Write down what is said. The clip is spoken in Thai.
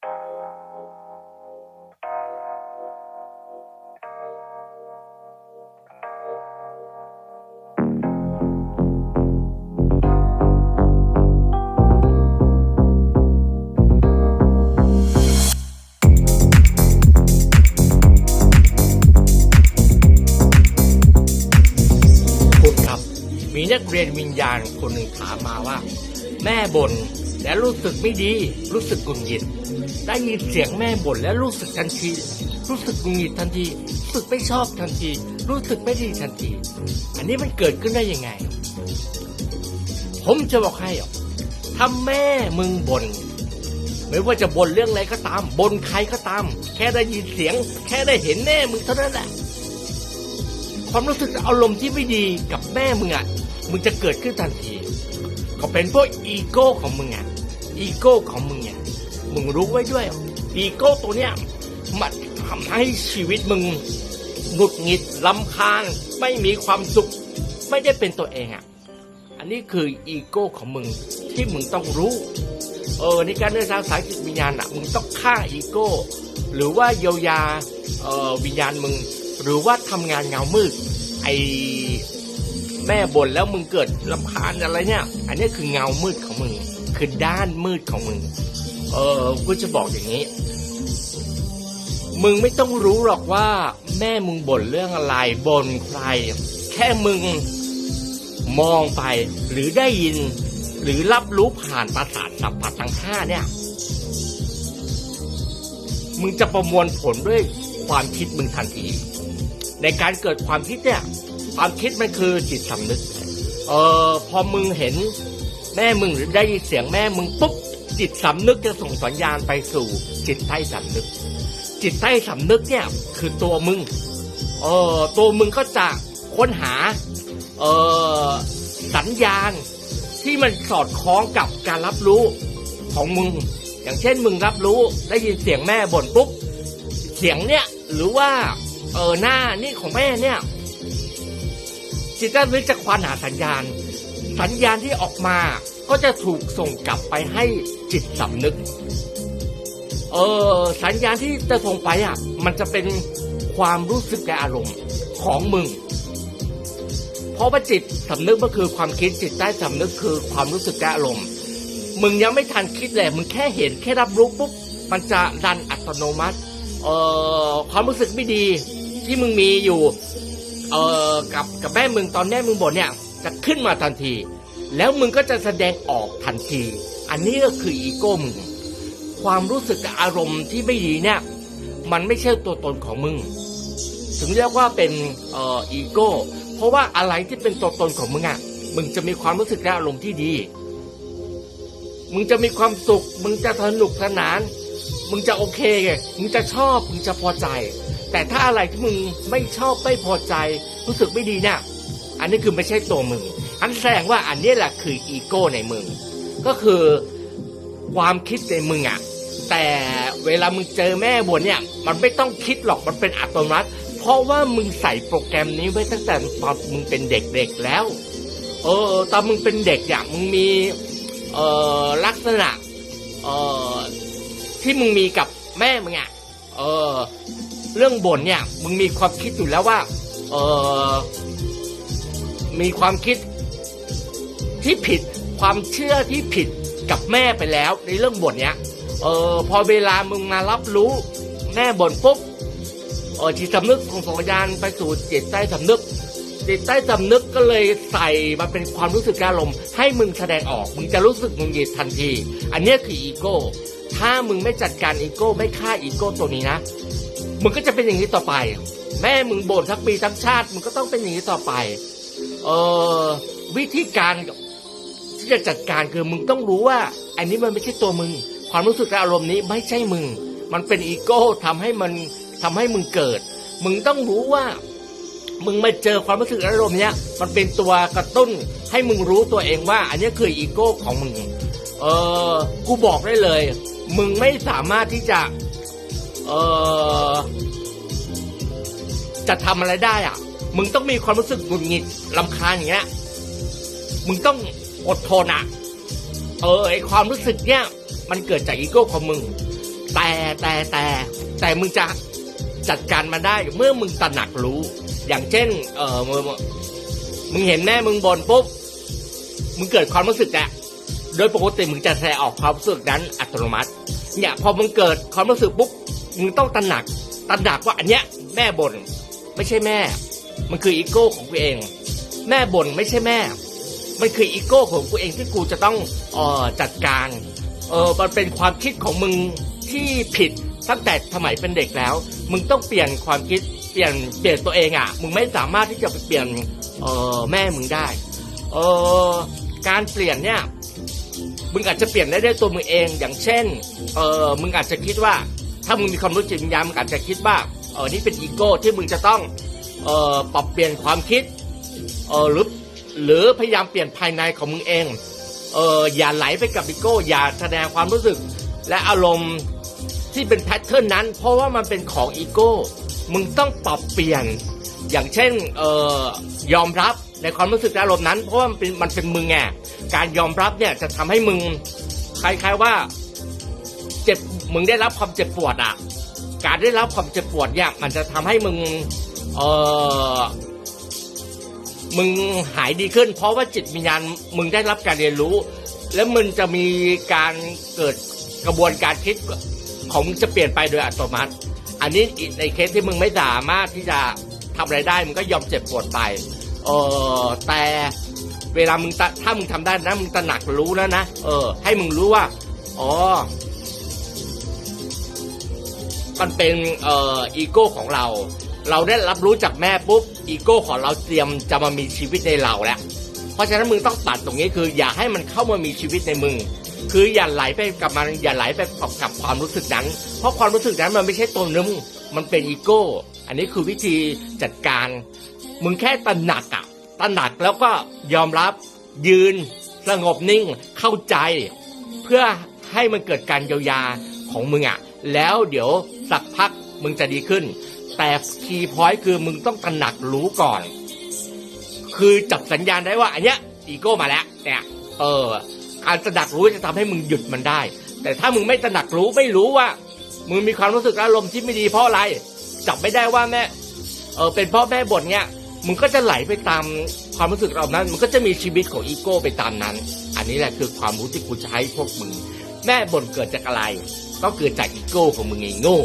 คุณครับมีนักเรียนวิญญาณคนหนึ่งถามมาว่า แม่บ่น แล้วรู้สึกไม่ดี รู้สึกกุนหงิดได้ยินเสียงแม่บ่นแล้วรู้สึกทันที รู้สึกกุนหงิดทันทีรู้สึกไม่ชอบทันที รู้สึกไม่ดีทันที อันนี้มันเกิดขึ้นได้ยังไง ผมจะบอกให้อะถ้าแม่มึงบ่นไม่ว่าจะบ่นเรื่องอะไรก็ตามบ่นใครก็ตาม แค่ได้ยินเสียง แค่ได้เห็นแม่มึงเท่านั้นแหละความรู้สึกอารมณ์ที่ไม่ดีกับแม่มึงอะมึงจะเกิดขึ้นทันที ก็เป็นเพราะอีโก้ของมึงอะ อีโก้ของมึงอะมึงรู้ไว้ด้วย อีโก้ตัวเนี้ยมันทำให้ชีวิตมึงหงุดหงิดลำคาญ ไม่มีความสุข ไม่ได้เป็นตัวเองอะ อันนี้คืออีโก้ของมึงที่มึงต้องรู้ เออในการเดินทางสายจิตวิญญาณอะมึงต้องฆ่าอีโก้ หรือว่าเยียวยาเอ่อวิญญาณมึง หรือว่าทำงานเงามืด ไอแม่บ่นแล้วมึงเกิดลำคาญอะไรเนี่ย อันนี้คือเงามืดของมึง คือด้านมืดของมึง เออกูจะบอกอย่างนี้ มึงไม่ต้องรู้หรอกว่า แม่มึงบ่นเรื่องอะไรบ่นใคร แค่มึง มองไป หรือได้ยิน หรือรับรู้ผ่านประสาทสัมผัสทั้งห้าเนี่ย มึงจะประมวลผลด้วยความคิดมึงทันทีในการเกิดความคิดเนี่ย ความคิดมันคือจิตสำนึก เออพอมึงเห็น แม่มึงหรือได้ยินเสียงแม่มึงปุ๊บจิตสำนึกจะส่งสัญญาณไปสู่ จิตใต้สำนึก จิตใต้สำนึกเนี่ยคือตัวมึงเออตัวมึงก็จะค้นหาเออสัญญาณที่มันสอดคล้องกับการรับรู้ของมึง อย่างเช่นมึงรับรู้ได้ยินเสียงแม่บ่นปุ๊บเสียงเนี่ยหรือว่าเออหน้านี่ของแม่เนี่ยจิตใต้สำนึกจะควานหาสัญญาณ สัญญาณที่ออกมาก็จะถูกส่งกลับไปให้จิตสำนึก เออสัญญาณที่จะส่งไปอะ มันจะเป็นความรู้สึกและอารมณ์ของมึง เพราะว่าจิตสำนึกก็คือความคิดจิตใต้สำนึกคือความรู้สึกและอารมณ์ มึงยังไม่ทันคิดเลยมึงแค่เห็นแค่รับรู้ปุ๊บมันจะดันอัตโนมัติ เอ่อความรู้สึกไม่ดีที่มึงมีอยู่ เอ่อกับกับแม่มึงตอนแม่มึงบ่นเนี่ย จะขึ้นมาทันที แล้วมึงก็จะแสดงออกทันที อันนี้ก็คืออีโก้มึง ความรู้สึกอารมณ์ที่ไม่ดีเนี่ย มันไม่ใช่ตัวตนของมึง ถึงเรียกว่าเป็นเอ่ออีโก้ เพราะว่าอะไรที่เป็นตัวตนของมึงอะ มึงจะมีความรู้สึกและอารมณ์ที่ดี มึงจะมีความสุข มึงจะสนุกสนาน มึงจะโอเคไงมึงจะชอบ มึงจะพอใจ แต่ถ้าอะไรที่มึงไม่ชอบไม่พอใจ รู้สึกไม่ดีเนี่ย อันนี้คือไม่ใช่ตัวมึง อันแสดงว่าอันนี้แหละคืออีโก้ในมึง ก็คือความคิดในมึงอะแต่เวลามึงเจอแม่บนเนี่ย มันไม่ต้องคิดหรอกมันเป็นอัตโนมัติ เพราะว่ามึงใส่โปรแกรมนี้ไว้ตั้งแต่ตอนมึงเป็นเด็กๆแล้ว เออตอนมึงเป็นเด็กอย่างมึงมีเอ่อลักษณะเอ่อที่มึงมีกับแม่มึงอะเออเรื่องบ่นเนี่ยมึงมีความคิดอยู่แล้วว่า เออ มีความคิดที่ผิดความเชื่อที่ผิดกับแม่ไปแล้วในเรื่องบ่นเนี้ย เออพอเวลามึงมารับรู้แม่บ่นปุ๊บเออจิตสำนึกของสัญญาณไปสู่จิตใต้สำนึก จิตใต้สำนึกก็เลยใส่มาเป็นความรู้สึกอารมณ์ให้มึงแสดงออก มึงจะรู้สึกมึงหงิดทันที อันนี้คืออีโก้ ถ้ามึงไม่จัดการอีโก้ไม่ฆ่าอีโก้ตัวนี้นะ มึงก็จะเป็นอย่างนี้ต่อไป แม่มึงบ่นทั้งปีทั้งชาติ มึงก็ต้องเป็นอย่างนี้ต่อไป เออวิธีการที่จะจัดการคือมึงต้องรู้ว่า อันนี้มันไม่ใช่ตัวมึง ความรู้สึกและอารมณ์นี้ไม่ใช่มึง มันเป็นอีโก้ทำให้มันทำให้มึงเกิด มึงต้องรู้ว่า มึงมาเจอความรู้สึกอารมณ์เนี้ย มันเป็นตัวกระตุ้นให้มึงรู้ตัวเองว่า อันนี้คืออีโก้ของมึง เออกูบอกได้เลย มึงไม่สามารถที่จะ เออจะทำอะไรได้อะ มึงต้องมีความรู้สึกหงุดหงิดลำคาญอย่างเงี้ย มึงต้องอดทนอะเออไอความรู้สึกเนี้ยมันเกิดจากอีโก้ของมึง แต่แต่แต่แต่มึงจะจัดการมันได้เมื่อมึงตระหนักรู้ อย่างเช่น เออมึงมึงเห็นแม่มึงบ่นปุ๊บ มึงเกิดความรู้สึกอะโดยปกติมึงจะแสดงออกความรู้สึกนั้นอัตโนมัติ เนี่ยพอมึงเกิดความรู้สึกปุ๊บ มึงต้องตระหนัก ตระหนักว่าอันเนี้ยแม่บ่นไม่ใช่แม่ มันคืออีโก้ของกูเอง แม่บ่นไม่ใช่แม่ มันคืออีโก้ของกูเองที่กูจะต้องเอ่อจัดการเออมันเป็นความคิดของมึงที่ผิดตั้งแต่สมัยเป็นเด็กแล้ว มึงต้องเปลี่ยนความคิดเปลี่ยนเปลี่ยนตัวเองอะ มึงไม่สามารถที่จะไปเปลี่ยนเออแม่มึงได้เออการเปลี่ยนเนี่ยมึงอาจจะเปลี่ยนได้ด้วยตัวมึงเองอย่างเช่นเออมึงอาจจะคิดว่า ถ้ามึงมีความรู้จิตวิญญาณมึงอาจจะคิดว่าเออนี่เป็นอีโก้ที่มึงจะต้อง เออปรับเปลี่ยนความคิดเออหรือหรือพยายามเปลี่ยนภายในของมึงเองเอออย่าไหลไปกับอีโก้ อย่าแสดงความรู้สึก และอารมณ์ที่เป็นแพทเทิร์นนั้น เพราะว่ามันเป็นของอีโก้ มึงต้องปรับเปลี่ยน อย่างเช่นเออยอมรับในความรู้สึกและอารมณ์นั้น เพราะว่ามันเป็นมันเป็นมึงไงการยอมรับเนี่ยจะทำให้มึงคล้ายๆว่าเจ็บมึงได้รับความเจ็บปวดอะ การได้รับความเจ็บปวดเนี่ยมันจะทำให้มึง เออมึงหายดีขึ้น เพราะว่าจิตวิญญาณมึงได้รับการเรียนรู้ แล้วมึงจะมีการเกิดกระบวนการคิดของมึงจะเปลี่ยนไปโดยอัตโนมัติ อันนี้ในเคสที่มึงไม่สามารถที่จะทำอะไรได้มึงก็ยอมเจ็บปวดไปเออแต่เวลามึงตะถ้ามึงทำได้นะมึงตระหนักรู้แล้วนะเออ ให้มึงรู้ว่าอ๋อมันเป็นเอ่ออีโก้ของเรา เราได้รับรู้จากแม่ปุ๊บอีโก้ของเราเตรียมจะมามีชีวิตในเราแล้ว เพราะฉะนั้นมึงต้องตัดตรงนี้คือ อย่าให้มันเข้ามามีชีวิตในมึง คืออย่าไหลไปกับมันอย่าไหลไปกับกับความรู้สึกนั้น เพราะความรู้สึกนั้นมันไม่ใช่ตัวนึงมันเป็นอีโก้ อันนี้คือวิธีจัดการ มึงแค่ตระหนักอะตระหนักแล้วก็ยอมรับยืนสงบนิ่งเข้าใจ เพื่อให้มันเกิดการเยียวยาของมึงอะแล้วเดี๋ยวสักพักมึงจะดีขึ้น แต่คีย์พอยต์คือมึงต้องตระหนักรู้ก่อน คือจับสัญญาณได้ว่า อันเนี้ยอีโก้มาแล้วเนี่ยเออการตระหนักรู้จะทำให้มึงหยุดมันได้ แต่ถ้ามึงไม่ตระหนักรู้ไม่รู้ว่า มึงมีความรู้สึกอารมณ์ที่ไม่ดีเพราะอะไรจับไม่ได้ว่าแม่เออเป็นพ่อแม่บ่นเนี้ยมึงก็จะไหลไปตามความรู้สึกเรานั้น มันก็จะมีชีวิตของอีโก้ไปตามนั้น อันนี้แหละคือความรู้ที่กูจะให้พวกมึง แม่บ่นเกิดจากอะไร ก็เกิดจากอีโก้ของมึงไงโง่